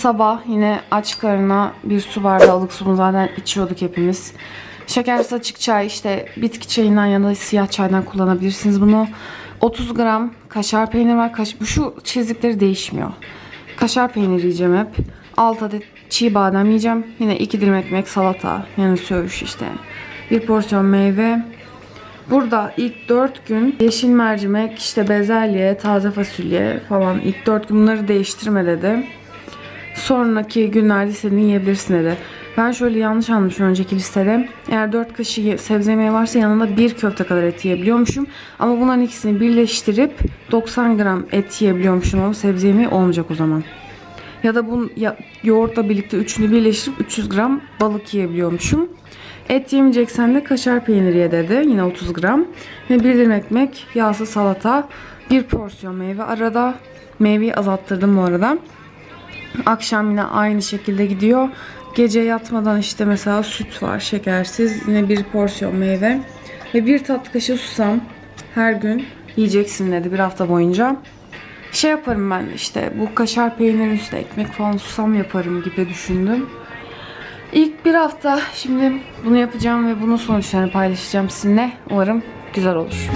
sabah yine aç karına bir su bardağı ılık su zaten içiyorduk hepimiz. Şekersiz açık çay işte bitki çayından ya da siyah çaydan kullanabilirsiniz bunu. 30 gram kaşar peynir var. Kaş şu çizikleri değişmiyor. Kaşar peyniri yiyeceğim hep. 6 adet çiğ badem yiyeceğim. Yine 2 dilim ekmek, salata, yani söğüş işte. Bir porsiyon meyve. Burada ilk 4 gün yeşil mercimek, işte bezelye, taze fasulye falan ilk 4 gün bunları değiştirme dedi. Sonraki günlerde istediğini yiyebilirsin dedi. Ben şöyle yanlış anlamışım önceki listede. Eğer 4 kaşık ye- sebze yemeği varsa yanında bir köfte kadar et yiyebiliyormuşum. Ama bunların ikisini birleştirip 90 gram et yiyebiliyormuşum ama sebze yemeği olmayacak o zaman. Ya da bu ya, yoğurtla birlikte üçünü birleştirip 300 gram balık yiyebiliyormuşum. Et yemeyeceksen de kaşar peyniri ye dedi. Yine 30 gram. Ve bir dilim ekmek, yağsız salata, bir porsiyon meyve. Arada meyveyi azalttırdım bu arada. Akşam yine aynı şekilde gidiyor. Gece yatmadan işte mesela süt var şekersiz. Yine bir porsiyon meyve. Ve bir tatlı kaşığı susam her gün yiyeceksin dedi bir hafta boyunca. Şey yaparım ben işte bu kaşar peynirin üstüne ekmek falan susam yaparım gibi düşündüm. İlk bir hafta şimdi bunu yapacağım ve bunun sonuçlarını paylaşacağım sizinle. Umarım güzel olur.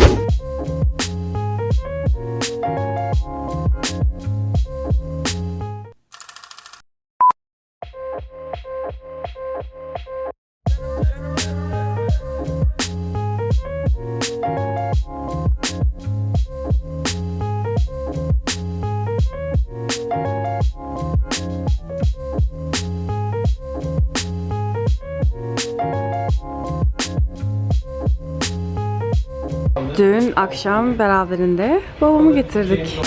Akşam beraberinde babamı getirdik.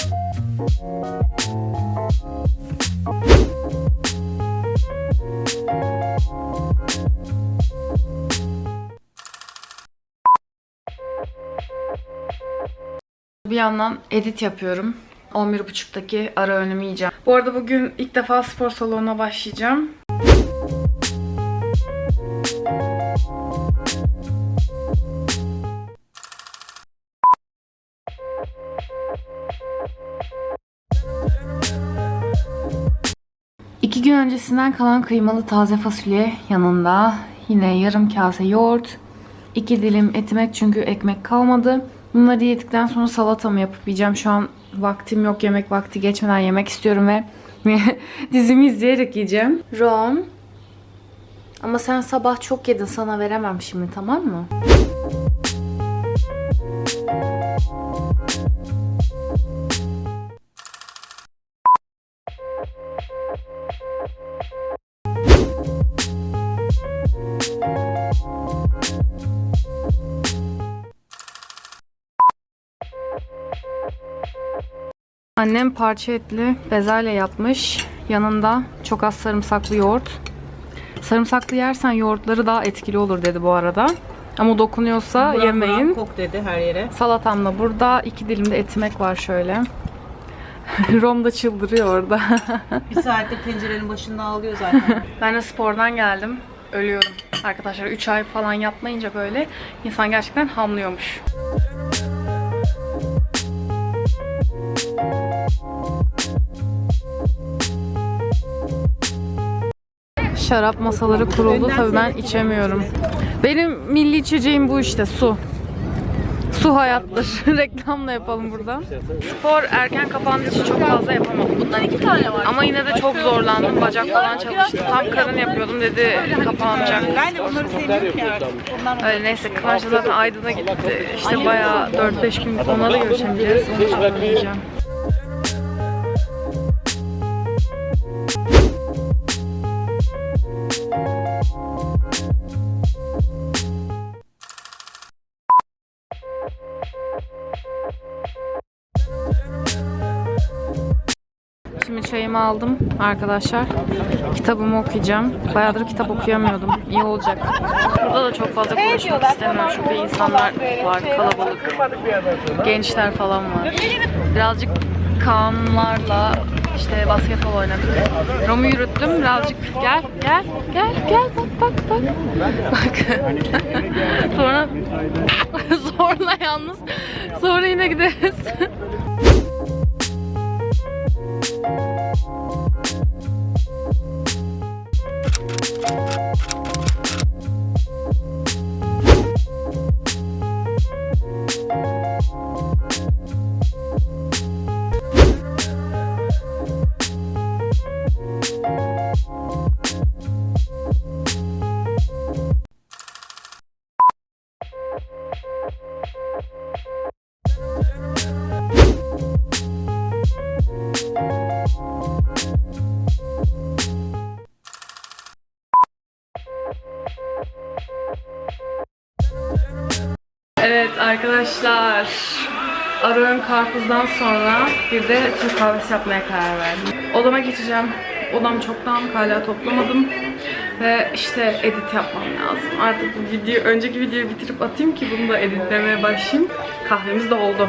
Bir yandan edit yapıyorum. 11.30'daki ara öğünümü yiyeceğim. Bu arada bugün ilk defa spor salonuna başlayacağım. Öncesinden kalan kıymalı taze fasulye yanında yine yarım kase yoğurt, iki dilim etimek çünkü ekmek kalmadı. Bunları yedikten sonra salatamı yapıp yiyeceğim. Şu an vaktim yok yemek vakti geçmeden yemek istiyorum ve dizimi izleyerek yiyeceğim. Rom. Ama sen sabah çok yedin sana veremem şimdi tamam mı? Annem parça etli bezelye yapmış. Yanında çok az sarımsaklı yoğurt. Sarımsaklı yersen yoğurtları daha etkili olur dedi bu arada. Ama dokunuyorsa Buram yemeyin. buram Kok dedi her yere. Salatam da burada. iki dilim de etimek var şöyle. Rom da çıldırıyor orada. Bir saattir pencerenin başında ağlıyor zaten. ben de spordan geldim. Ölüyorum. Arkadaşlar 3 ay falan yapmayınca böyle insan gerçekten hamlıyormuş. Şarap masaları kuruldu. Tabii ben içemiyorum. Benim milli içeceğim bu işte su. Su hayattır. Reklamla yapalım burada. Spor erken kapandığı için çok fazla yapamadım. Bundan iki tane var. Ama yine de çok zorlandım. Bacak falan çalıştı. Tam karın yapıyordum dedi kapanacak. ben de bunları ki artık. Ondan Öyle neyse Kıvanç zaten Aydın'a gitti. İşte bayağı 4-5 gün ona da görüşemeyeceğiz. Onu sonra aldım arkadaşlar. Kitabımı okuyacağım. Bayağıdır kitap okuyamıyordum. İyi olacak. Burada da çok fazla konuşmak istemiyorum çünkü insanlar var, kalabalık. Gençler falan var. Birazcık Kaanlarla işte basketbol oynadık. Rom'u yürüttüm birazcık. Gel, gel, gel, gel. Bak, bak, bak. Bak. sonra sonra yalnız. Sonra yine gideriz. Arkadaşlar, Aro'nun karpuzdan sonra bir de Türk kahvesi yapmaya karar verdim. Odama geçeceğim. Odam çok dağınık hala toplamadım. Ve işte edit yapmam lazım. Artık bu video, önceki videoyu bitirip atayım ki bunu da editlemeye başlayayım. Kahvemiz de oldu.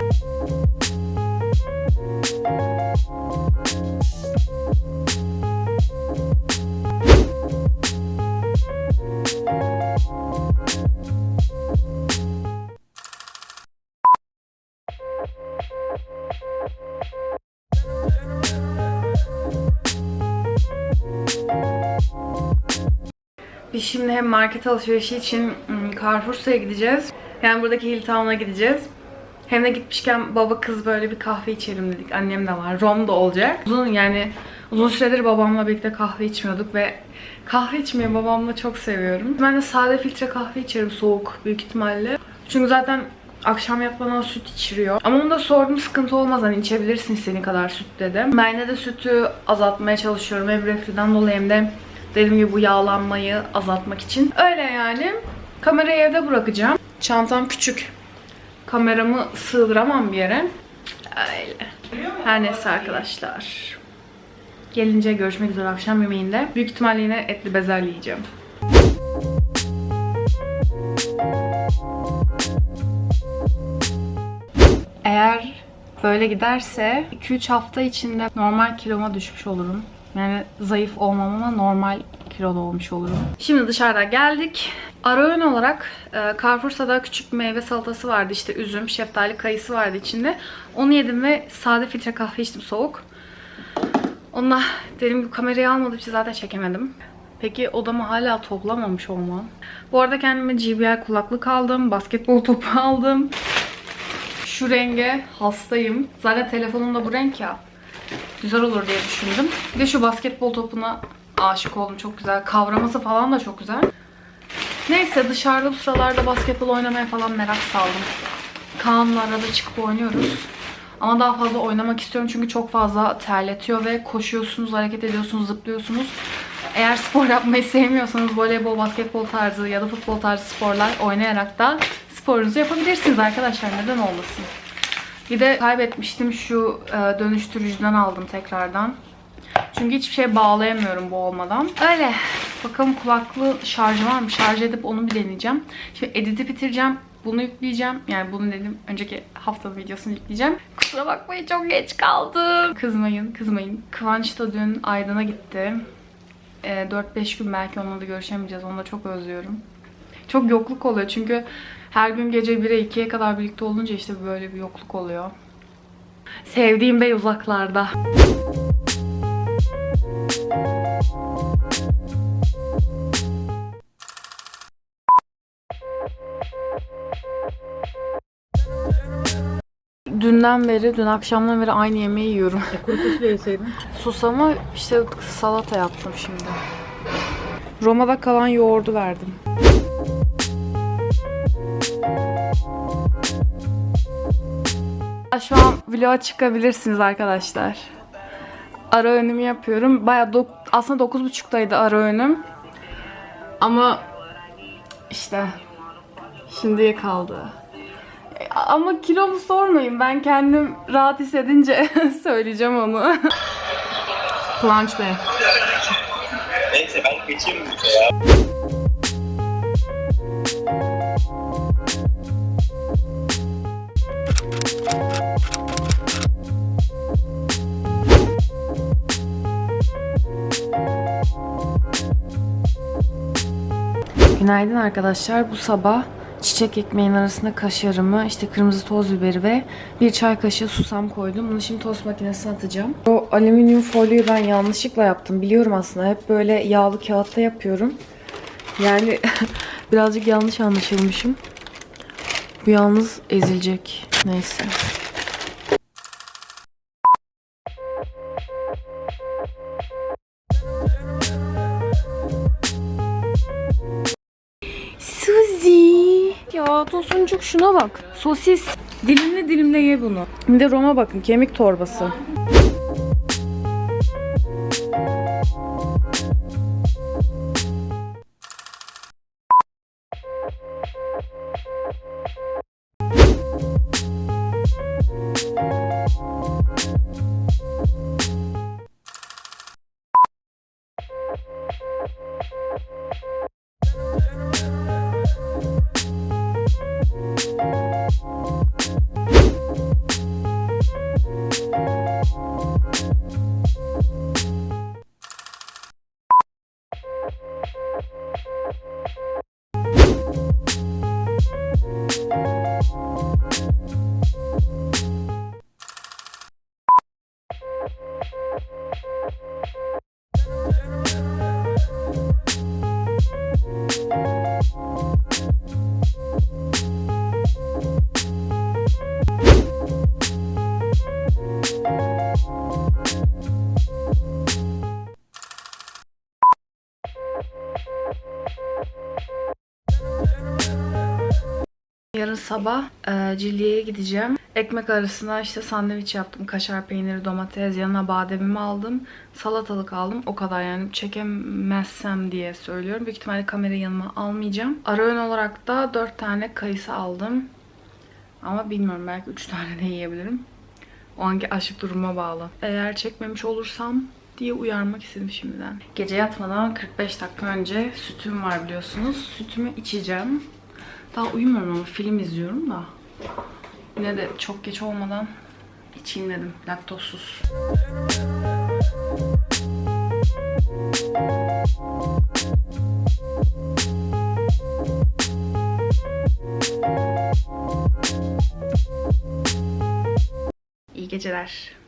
Şimdi hem market alışverişi için Carrefour''a gideceğiz. Yani buradaki Hilltown'a gideceğiz. Hem de gitmişken baba kız böyle bir kahve içelim dedik. Annem de var. Rom da olacak. Uzun yani uzun süredir babamla birlikte kahve içmiyorduk ve kahve içmeyi babamla çok seviyorum. Ben de sade filtre kahve içerim soğuk büyük ihtimalle. Çünkü zaten akşam yatmadan süt içiriyor. Ama onu da sordum sıkıntı olmaz hani içebilirsin istediğin kadar süt dedim. Ben yine de sütü azaltmaya çalışıyorum. Hem reflüden dolayı hem de dediğim gibi bu yağlanmayı azaltmak için. Öyle yani. Kamerayı evde bırakacağım. Çantam küçük. Kameramı sığdıramam bir yere. Öyle. Her neyse arkadaşlar. Gelince görüşmek üzere akşam yemeğinde. Büyük ihtimalle yine etli bezelye yiyeceğim. Eğer böyle giderse 2-3 hafta içinde normal kiloma düşmüş olurum. Yani zayıf olmam ama normal kiloda olmuş olurum. Şimdi dışarıda geldik. Ara öğün olarak e, Carrefour'da küçük meyve salatası vardı. İşte üzüm, şeftali, kayısı vardı içinde. Onu yedim ve sade filtre kahve içtim soğuk. Onunla dedim ki kamerayı almadığım için zaten çekemedim. Peki odamı hala toplamamış olmam. Bu arada kendime JBL kulaklık aldım. Basketbol topu aldım. Şu renge hastayım. Zaten telefonum da bu renk ya. Güzel olur diye düşündüm. Bir de şu basketbol topuna aşık oldum. Çok güzel. Kavraması falan da çok güzel. Neyse dışarıda bu sıralarda basketbol oynamaya falan merak saldım. Kaan'la arada çıkıp oynuyoruz. Ama daha fazla oynamak istiyorum çünkü çok fazla terletiyor ve koşuyorsunuz, hareket ediyorsunuz, zıplıyorsunuz. Eğer spor yapmayı sevmiyorsanız voleybol, basketbol tarzı ya da futbol tarzı sporlar oynayarak da sporunuzu yapabilirsiniz arkadaşlar. Neden olmasın? Bir de kaybetmiştim şu e, dönüştürücüden aldım tekrardan. Çünkü hiçbir şey bağlayamıyorum bu olmadan. Öyle. Bakalım kulaklığı şarjı var mı? Şarj edip onu bir deneyeceğim. Şimdi editi bitireceğim. Bunu yükleyeceğim. Yani bunu dedim önceki haftanın videosunu yükleyeceğim. Kusura bakmayın çok geç kaldım. Kızmayın, kızmayın. Kıvanç da dün Aydın'a gitti. E, 4-5 gün belki onunla da görüşemeyeceğiz. Onu da çok özlüyorum. Çok yokluk oluyor çünkü her gün gece 1'e 2'ye kadar birlikte olunca işte böyle bir yokluk oluyor. Sevdiğim bey uzaklarda. Dünden beri, dün akşamdan beri aynı yemeği yiyorum. Kuru fasulye yeseydin. Susama işte salata yaptım şimdi. Roma'da kalan yoğurdu verdim. Şu an vloga çıkabilirsiniz arkadaşlar. Ara öğünümü yapıyorum. Baya dok- aslında 9.30'daydı ara öğünüm. Ama işte şimdiye kaldı. E, Ama kilomu sormayın. Ben kendim rahat hissedince söyleyeceğim onu. Kıvanç Bey. Neyse ben geçeyim bu ya. Günaydın arkadaşlar. Bu sabah çiçek ekmeğin arasına kaşarımı, işte kırmızı toz biberi ve bir çay kaşığı susam koydum. Bunu şimdi tost makinesine atacağım. O alüminyum folyoyu ben yanlışlıkla yaptım. Biliyorum aslında. Hep böyle yağlı kağıtta yapıyorum. Yani birazcık yanlış anlaşılmışım. Bu yalnız ezilecek. Neyse. Ya tosuncuk şuna bak. Sosis. Dilimle dilimle ye bunu. Bir de Roma bakın kemik torbası. Sabah e, Cilliye'ye gideceğim. Ekmek arasına işte sandviç yaptım. Kaşar peyniri, domates, yanına bademimi aldım. Salatalık aldım. O kadar yani çekemezsem diye söylüyorum. Büyük ihtimalle kamerayı yanıma almayacağım. Ara öğün olarak da 4 tane kayısı aldım. Ama bilmiyorum belki 3 tane de yiyebilirim. O anki açlık duruma bağlı. Eğer çekmemiş olursam diye uyarmak istedim şimdiden. Gece yatmadan 45 dakika önce sütüm var biliyorsunuz. Sütümü içeceğim. Daha uyumuyorum ama film izliyorum da. Yine de çok geç olmadan içeyim dedim. Laktozsuz. İyi geceler.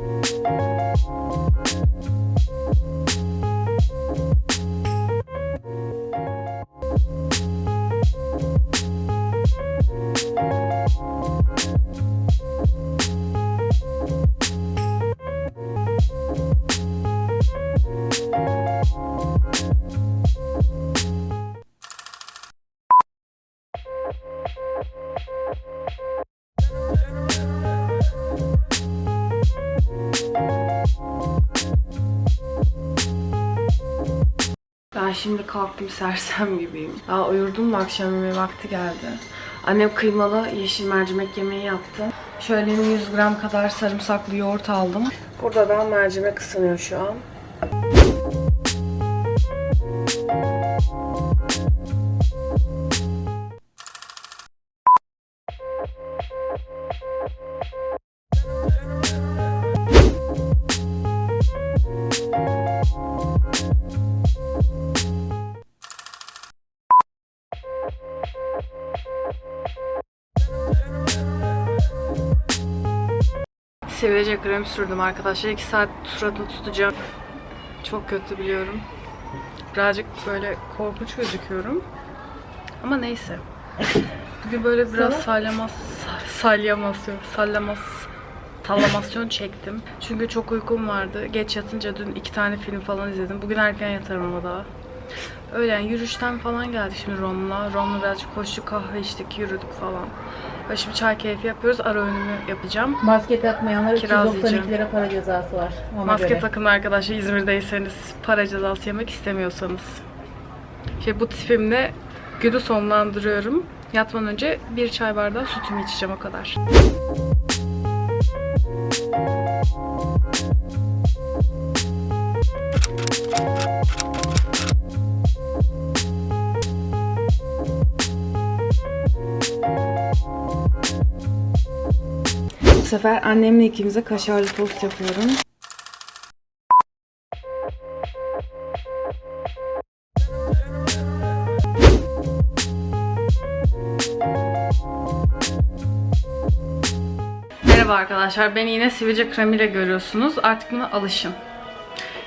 Thank you. Kalktım sersem gibiyim. Daha uyurdum da akşam yemeği vakti geldi. Annem kıymalı yeşil mercimek yemeği yaptı. Şöyle 100 gram kadar sarımsaklı yoğurt aldım. Burada da mercimek ısınıyor şu an. Sivilce krem sürdüm arkadaşlar. 2 saat suratını tutacağım. Çok kötü biliyorum. Birazcık böyle korkunç gözüküyorum. Ama neyse. Bugün böyle biraz salyamas, salyamasyon, sallamas, sallamasyon çektim. Çünkü çok uykum vardı. Geç yatınca dün iki tane film falan izledim. Bugün erken yatarım ama daha. Öyle yani yürüyüşten falan geldik şimdi Rom'la. Rom'la birazcık koştuk, kahve içtik, yürüdük falan. Böyle şimdi çay keyfi yapıyoruz. Ara öğünümü yapacağım. Maske takmayanlara Kiralayacağım. 292 lira para cezası var. Ona Maske göre. takın arkadaşlar İzmir'deyseniz para cezası yemek istemiyorsanız. Şey bu tipimle günü sonlandırıyorum. Yatmadan önce bir çay bardağı sütümü içeceğim o kadar. Sefer annemle ikimize kaşarlı tost yapıyorum. Merhaba arkadaşlar. Beni yine sivilce kremiyle görüyorsunuz. Artık buna alışın.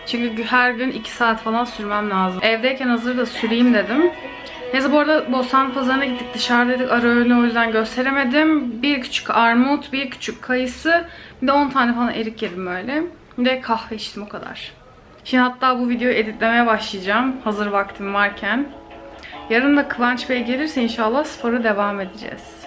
Çünkü her gün 2 saat falan sürmem lazım. Evdeyken hazır da süreyim dedim. Neyse bu arada Bostanlı Pazarı'na gittik. Dışarıdaydık. Ara öğünü o yüzden gösteremedim. Bir küçük armut, bir küçük kayısı. Bir de 10 tane falan erik yedim öyle. Bir de kahve içtim o kadar. Şimdi hatta bu videoyu editlemeye başlayacağım. Hazır vaktim varken. Yarın da Kıvanç Bey gelirse inşallah spora devam edeceğiz.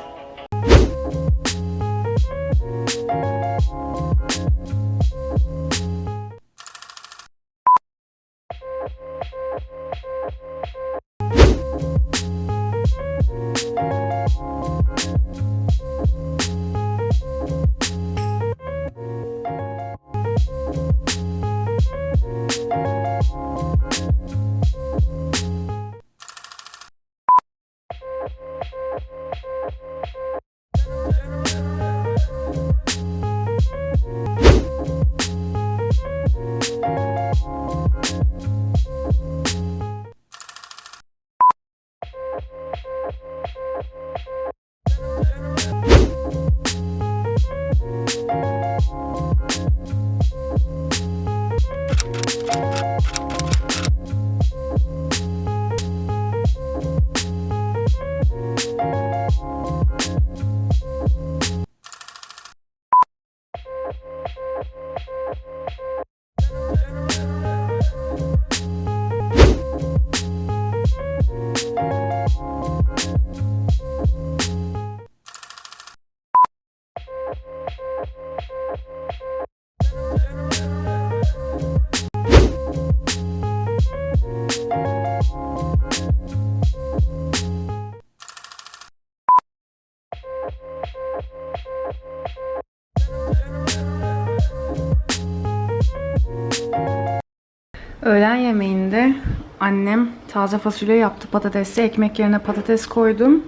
Öğlen yemeğinde annem taze fasulye yaptı patatesli. Ekmek yerine patates koydum.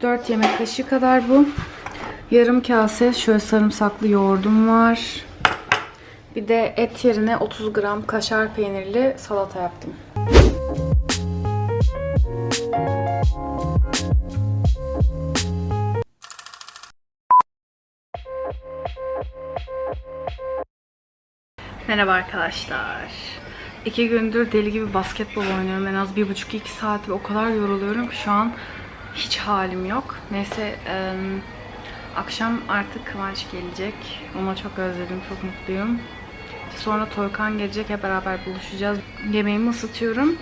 4 yemek kaşığı kadar bu. Yarım kase şöyle sarımsaklı yoğurdum var. Bir de et yerine 30 gram kaşar peynirli salata yaptım. Merhaba arkadaşlar. İki gündür deli gibi basketbol oynuyorum. En az bir buçuk iki saat ve o kadar yoruluyorum ki şu an hiç halim yok. Neyse eee, akşam artık Kıvanç gelecek. Onu çok özledim, çok mutluyum. Sonra Toykan gelecek, hep beraber buluşacağız. Yemeğimi ısıtıyorum.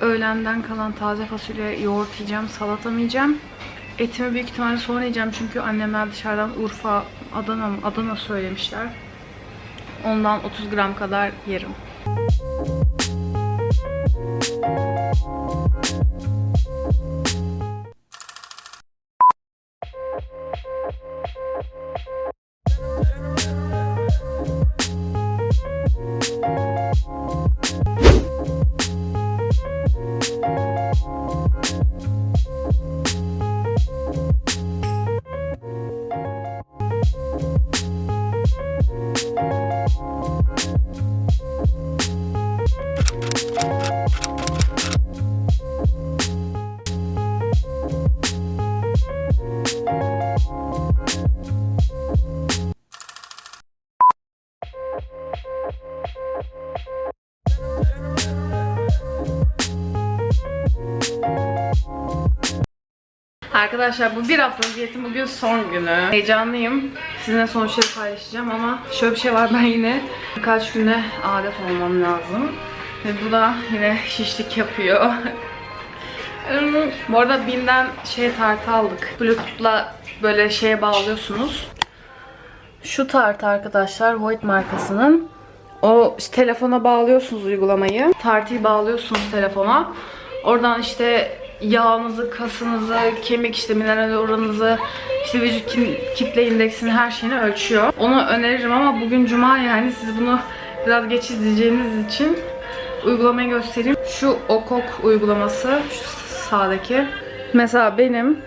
Öğlenden kalan taze fasulye yoğurt yiyeceğim, salatam yiyeceğim. Etimi büyük ihtimalle sonra yiyeceğim çünkü annemler dışarıdan Urfa, Adana, Adana söylemişler. Ondan 30 gram kadar yerim. Arkadaşlar bu bir haftalık diyetim bugün son günü. Heyecanlıyım. Sizinle sonuçları paylaşacağım ama şöyle bir şey var ben yine birkaç güne adet olmam lazım. Ve bu da yine şişlik yapıyor. Bu arada Bim'den şey tartı aldık. Bluetooth'la böyle şeye bağlıyorsunuz. Şu tartı arkadaşlar Void markasının. O işte telefona bağlıyorsunuz uygulamayı. Tartıyı bağlıyorsunuz telefona. Oradan işte yağınızı, kasınızı, kemik işte mineral oranınızı, işte vücut kitle indeksini her şeyini ölçüyor. Onu öneririm ama bugün cuma yani siz bunu biraz geç izleyeceğiniz için uygulamayı göstereyim. Şu Okok uygulaması şu sağdaki. Mesela benim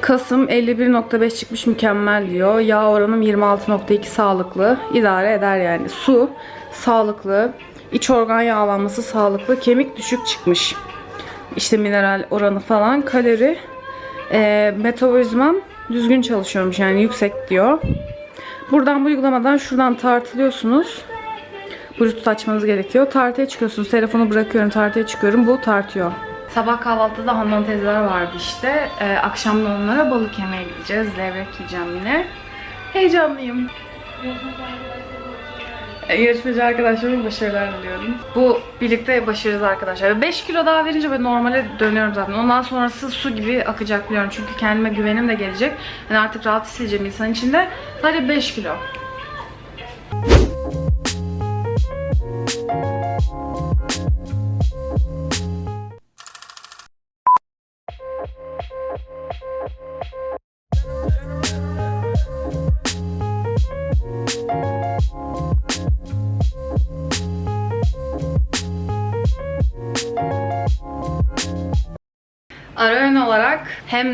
Kasım 51.5 çıkmış mükemmel diyor. Yağ oranım 26.2 sağlıklı. İdare eder yani. Su sağlıklı. İç organ yağlanması sağlıklı. Kemik düşük çıkmış. İşte mineral oranı falan. Kalori. E, metabolizmam düzgün çalışıyormuş yani yüksek diyor. Buradan bu uygulamadan şuradan tartılıyorsunuz. Bluetooth açmanız gerekiyor. Tartıya çıkıyorsunuz. Telefonu bırakıyorum. Tartıya çıkıyorum. Bu tartıyor. Sabah kahvaltıda Handan teyzeler vardı işte. Ee, akşam da onlara balık yemeye gideceğiz. Levrek yiyeceğim yine. Heyecanlıyım. Ee, Yarışmacı arkadaşlarıma başarılar diliyorum. Bu birlikte başarırız arkadaşlar. 5 kilo daha verince ben normale dönüyorum zaten. Ondan sonrası su gibi akacak biliyorum. Çünkü kendime güvenim de gelecek. Yani artık rahat hissedeceğim insan içinde. Sadece 5 kilo.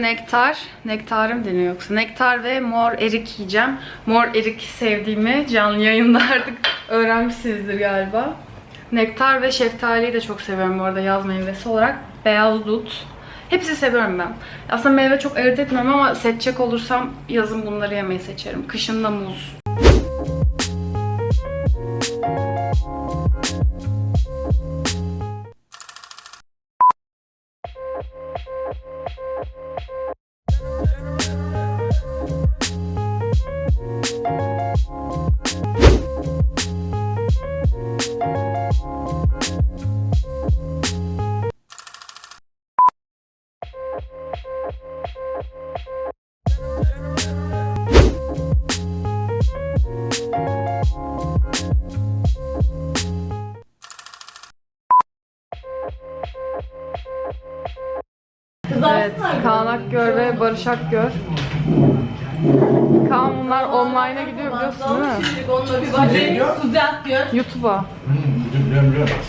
Nektar, nektarım deniyor yoksa nektar ve mor erik yiyeceğim. Mor erik sevdiğimi canlı yayında artık öğrenmişsinizdir galiba. Nektar ve şeftaliyi de çok seviyorum bu arada yaz meyvesi olarak. Beyaz dut. Hepsi seviyorum ben. Aslında meyve çok ayırt etmiyorum ama seçecek olursam yazın bunları yemeyi seçerim. Kışın da muz. Akgör. Kaan bunlar online'a gidiyor biliyorsun değil mi? Onunla bir bakayım. Suzi Akgör. YouTube'a.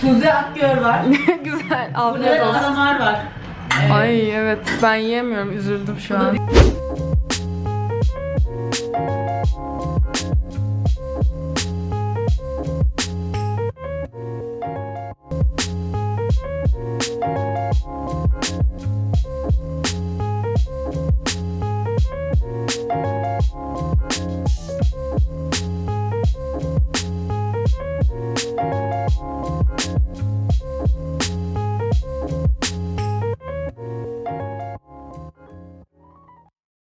Suzi Akgör var. Güzel. Burada Afiyet da olsun. Adamar var. Ay evet ben yiyemiyorum üzüldüm şu an.